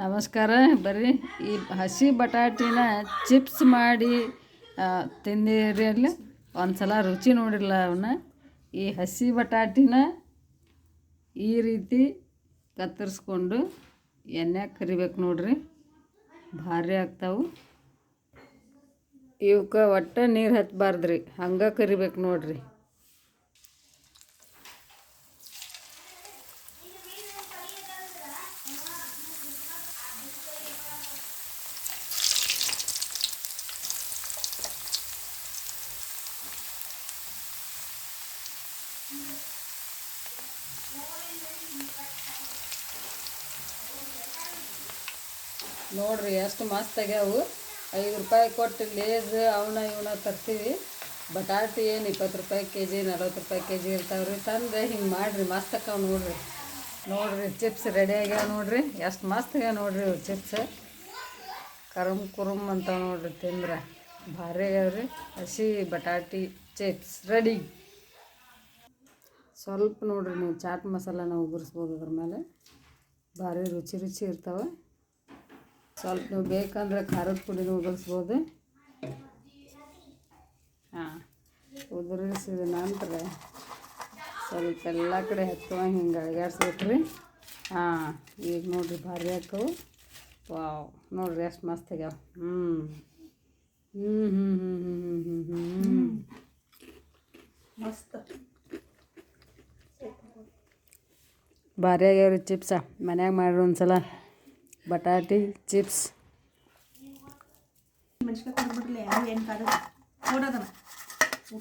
ನಮಸ್ಕಾರ. ಬರ್ರಿ ಈ ಹಸಿ ಬಟಾಟಿನ ಚಿಪ್ಸ್ ಮಾಡಿ ತಿಂದಿರಿ ಅಲ್ಲಿ. ಒಂದು ಸಲ ರುಚಿ ನೋಡಿಲ್ಲ ಅವನ್ನ ಈ ಹಸಿ ಬಟಾಟಿನ ಈ ರೀತಿ ಕತ್ತರಿಸ್ಕೊಂಡು ಎಣ್ಣೆ ಕರಿಬೇಕು ನೋಡ್ರಿ. ಭಾರಿ ಆಗ್ತಾವು. ಇವಕ್ಕೆ ಒಟ್ಟು ನೀರು ಹತ್ತಬಾರ್ದ್ರಿ ಹಂಗೆ ಕರಿಬೇಕು ನೋಡ್ರಿ. ನೋಡ್ರಿ ಎಷ್ಟು ಮಸ್ತ್ ಆಗ್ಯಾವು ಐದು ರೂಪಾಯಿ ಕೊಟ್ಟು ಲೇಸ್ ಅವನ ಇವನ ತರ್ತೀವಿ. ಬಟಾಟಿ ಏನು ಇಪ್ಪತ್ತು ರೂಪಾಯಿ ಕೆ ಜಿ ನಲ್ವತ್ತು ರೂಪಾಯಿ ಕೆ ಜಿ ಇರ್ತಾವ್ರಿ. ತಂದು ಹಿಂಗೆ ಮಾಡಿರಿ, ಮಸ್ತ್ ಅಕ್ಕವ ನೋಡ್ರಿ. ನೋಡ್ರಿ ಚಿಪ್ಸ್ ರೆಡಿ ಆಗ್ಯಾವ ನೋಡ್ರಿ. ಎಷ್ಟು ಮಸ್ತ್ ಆಗ್ಯಾವ ನೋಡ್ರಿ ಇವು ಚಿಪ್ಸ್ ಕರುಮ್ ಕುರುಮ್ ಅಂತ ನೋಡ್ರಿ ತಿಂದ್ರೆ. ಭಾರಿ ಆಗ್ಯಾವ್ರಿ. ಹಸಿ ಬಟಾಟಿ ಚಿಪ್ಸ್ ರೆಡಿ ಸ್ವಲ್ಪ ನೋಡಿರಿ ನೀವು ಚಾಟ್ ಮಸಾಲಾನ ಉಗುರಿಸ್ಬೋದು ಅದ್ರ ಮೇಲೆ. ಭಾರಿ ರುಚಿ ರುಚಿ ಇರ್ತಾವೆ. ಸ್ವಲ್ಪ ನೀವು ಬೇಕಂದ್ರೆ ಖಾರದ ಪುಡಿನೂ ಉದುರಿಸ್ಬೋದು ಹಾಂ, ಉದುರಿಸಿದ ನಂತರ ಸ್ವಲ್ಪ ಎಲ್ಲ ಕಡೆ ಹತ್ತುವ ಹಿಂಗೆ ಅಳಗಾಡ್ಸ್ಬೇಕು ರೀ ಹಾಂ, ಈಗ ನೋಡಿರಿ ಭಾರಿ ಹಾಕವು ವಾವ್, ನೋಡಿರಿ ಎಷ್ಟು ಮಸ್ತ್ ಆಗ್ಯಾವ. ಹ್ಞೂ ಹ್ಞೂ ಹ್ಞೂ ಹ್ಞೂ ಹ್ಞೂ ಹ್ಞೂ ಮಸ್ತ್ ಭಾರಿ ಆಗ್ಯಾವ್ರಿ ಚಿಪ್ಸ. ಮನ್ಯಾಗ ಮಾಡ್ರಿ ಒಂದ್ಸಲ ಬಟಾಟಿ ಚಿಪ್ಸ್.